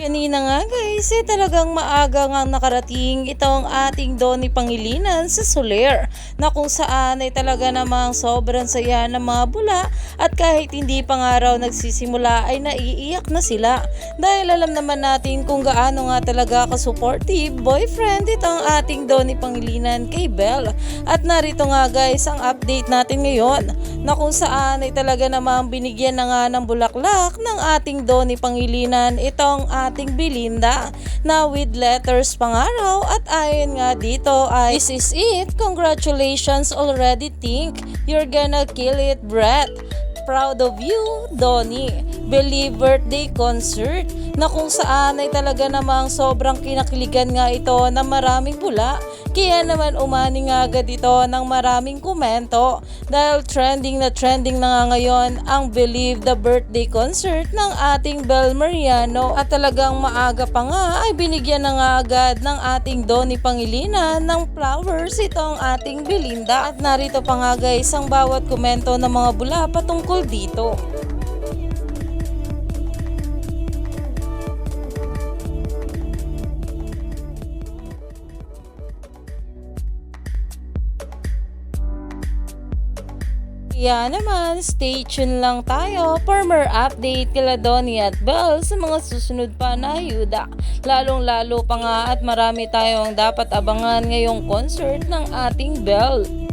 Kanina nga guys, eh talagang maaga nga nakarating itong ating Donny Pangilinan sa Soler na kung saan ay talaga namang sobrang saya ng mga bula at kahit hindi pa nga raw nagsisimula ay naiiyak na sila. Dahil alam naman natin kung gaano nga talaga ka-supportive boyfriend itong ating Donny Pangilinan kay Belle. At narito nga guys ang update natin ngayon na kung saan ay talaga namang binigyan na nga ng bulaklak ng ating Donny Pangilinan itong ating Belinda na with letters pangaraw. At ayon nga dito ay This is it, congratulations already think, you're gonna kill it Brett. Proud of you, Donnie. Believe birthday concert na kung saan ay talaga namang sobrang kinakiligan nga ito ng maraming bula. Kaya naman umani nga agad ito ng maraming komento dahil trending na trending na nga ngayon ang Believe the Birthday Concert ng ating Bel Mariano at talagang maaga pa nga ay binigyan na nga agad ng ating Donny Pangilinan ng flowers itong ating Belinda at narito pa nga guys ang bawat komento ng mga bula patungkol dito. Kaya naman, stay tuned lang tayo for more update kila Donnie at Belle sa mga susunod pa na ayuda. Lalong lalo pa nga at marami tayong dapat abangan ngayong concert ng ating Belle.